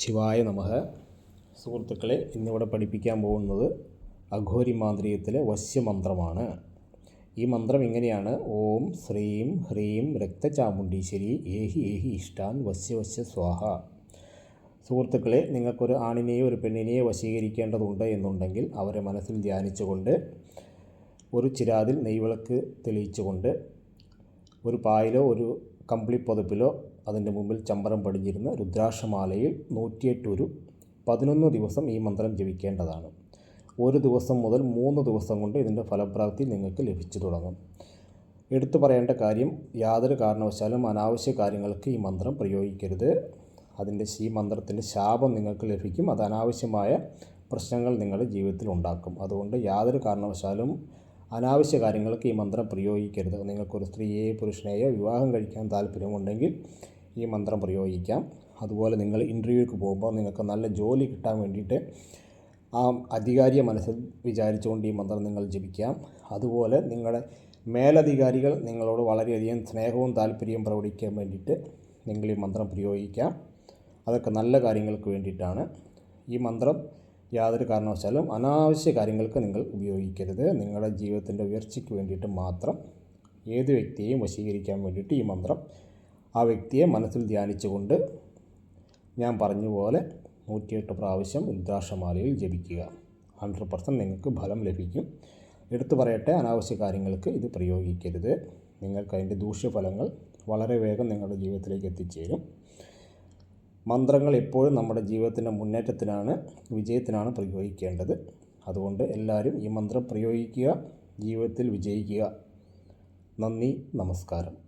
ശിവായ നമഹ സുഹൃത്തുക്കളെ ഇന്നിവിടെ പഠിപ്പിക്കാൻ പോകുന്നത് അഘോരി മാന്ത്രികത്തിലെ വശ്യമന്ത്രമാണ്. ഈ മന്ത്രം ഇങ്ങനെയാണ്. ഓം ശ്രീം ഹ്രീം രക്തചാമുണ്ടീശ്വരി ഏഹി ഏഹി ഇഷ്ടാൻ വശ്യ വശ്യ സ്വാഹ. സുഹൃത്തുക്കളെ നിങ്ങൾക്കൊരു ആണിനെയോ ഒരു പെണ്ണിനെയോ വശീകരിക്കേണ്ടതുണ്ട് എന്നുണ്ടെങ്കിൽ അവരെ മനസ്സിൽ ധ്യാനിച്ചുകൊണ്ട് ഒരു ചിരാതിൽ നെയ്വിളക്ക് തെളിയിച്ചുകൊണ്ട് ഒരു പായിലോ ഒരു കമ്പിളി പതിപ്പിലോ അതിന്റെ മുമ്പിൽ ചമ്പരം പടിഞ്ഞിരുന്ന് രുദ്രാക്ഷമാലയിൽ നൂറ്റിയെട്ട് ഒരു പതിനൊന്ന് ദിവസം ഈ മന്ത്രം ജപിക്കേണ്ടതാണ്. ഒരു ദിവസം മുതൽ മൂന്ന് ദിവസം കൊണ്ട് ഇതിന്റെ ഫലപ്രാപ്തി നിങ്ങൾക്ക് ലഭിച്ചു തുടങ്ങും. എടുത്തു പറയേണ്ട കാര്യം യാതൊരു കാരണവശാലും അനാവശ്യ കാര്യങ്ങൾക്ക് ഈ മന്ത്രം പ്രയോഗിക്കരുത്. അതിന്റെ ഈ മന്ത്രത്തിന്റെ ശാപം നിങ്ങൾക്ക് ലഭിക്കും. അത് അനാവശ്യമായ പ്രശ്നങ്ങൾ നിങ്ങളുടെ ജീവിതത്തിൽ ഉണ്ടാക്കും. അതുകൊണ്ട് യാതൊരു കാരണവശാലും അനാവശ്യ കാര്യങ്ങൾക്ക് ഈ മന്ത്രം പ്രയോഗിക്കരുത്. നിങ്ങൾക്കൊരു സ്ത്രീയെയോ പുരുഷനെയോ വിവാഹം കഴിക്കാൻ താല്പര്യമുണ്ടെങ്കിൽ ഈ മന്ത്രം പ്രയോഗിക്കാം. അതുപോലെ നിങ്ങൾ ഇന്റർവ്യൂക്ക് പോകുമ്പോൾ നിങ്ങൾക്ക് നല്ല ജോലി കിട്ടാൻ വേണ്ടിയിട്ട് ആ അധികാരിയെ മനസ്സിൽ വിചാരിച്ചുകൊണ്ട് ഈ മന്ത്രം നിങ്ങൾ ജപിക്കാം. അതുപോലെ നിങ്ങളുടെ മേലധികാരികൾ നിങ്ങളോട് വളരെയധികം സ്നേഹവും താല്പര്യവും പ്രകടിക്കാൻ വേണ്ടിയിട്ട് നിങ്ങൾ ഈ മന്ത്രം പ്രയോഗിക്കാം. അതൊക്കെ നല്ല കാര്യങ്ങൾക്ക് വേണ്ടിയിട്ടാണ്. ഈ മന്ത്രം യാതൊരു കാരണവശാലും അനാവശ്യ കാര്യങ്ങൾക്ക് നിങ്ങൾ ഉപയോഗിക്കരുത്. നിങ്ങളുടെ ജീവിതത്തിന്റെ ഉയർച്ചയ്ക്ക് വേണ്ടിയിട്ട് മാത്രം ഏത് വ്യക്തിയെയും വശീകരിക്കാൻ വേണ്ടിയിട്ട് ഈ മന്ത്രം ആ വ്യക്തിയെ മനസ്സിൽ ധ്യാനിച്ചുകൊണ്ട് ഞാൻ പറഞ്ഞ നൂറ്റിയെട്ട് പ്രാവശ്യം രുദ്രാക്ഷമാലയിൽ ജപിക്കുക. ഹൺഡ്രഡ് പെർസെന്റ് നിങ്ങൾക്ക് ഫലം ലഭിക്കും. എടുത്തു പറയട്ടെ അനാവശ്യ കാര്യങ്ങൾക്ക് ഇത് പ്രയോഗിക്കരുത്. നിങ്ങൾക്ക് അതിന്റെ ദൂഷ്യഫലങ്ങൾ വളരെ വേഗം നിങ്ങളുടെ ജീവിതത്തിലേക്ക് എത്തിച്ചേരും. മന്ത്രങ്ങൾ എപ്പോഴും നമ്മുടെ ജീവിതത്തിന്റെ മുന്നേറ്റത്തിനാണ് വിജയത്തിനാണ് പ്രയോഗിക്കേണ്ടത്. അതുകൊണ്ട് എല്ലാവരും ഈ മന്ത്രം പ്രയോഗിക്കുക ജീവിതത്തിൽ വിജയിക്കുക. നന്ദി നമസ്കാരം.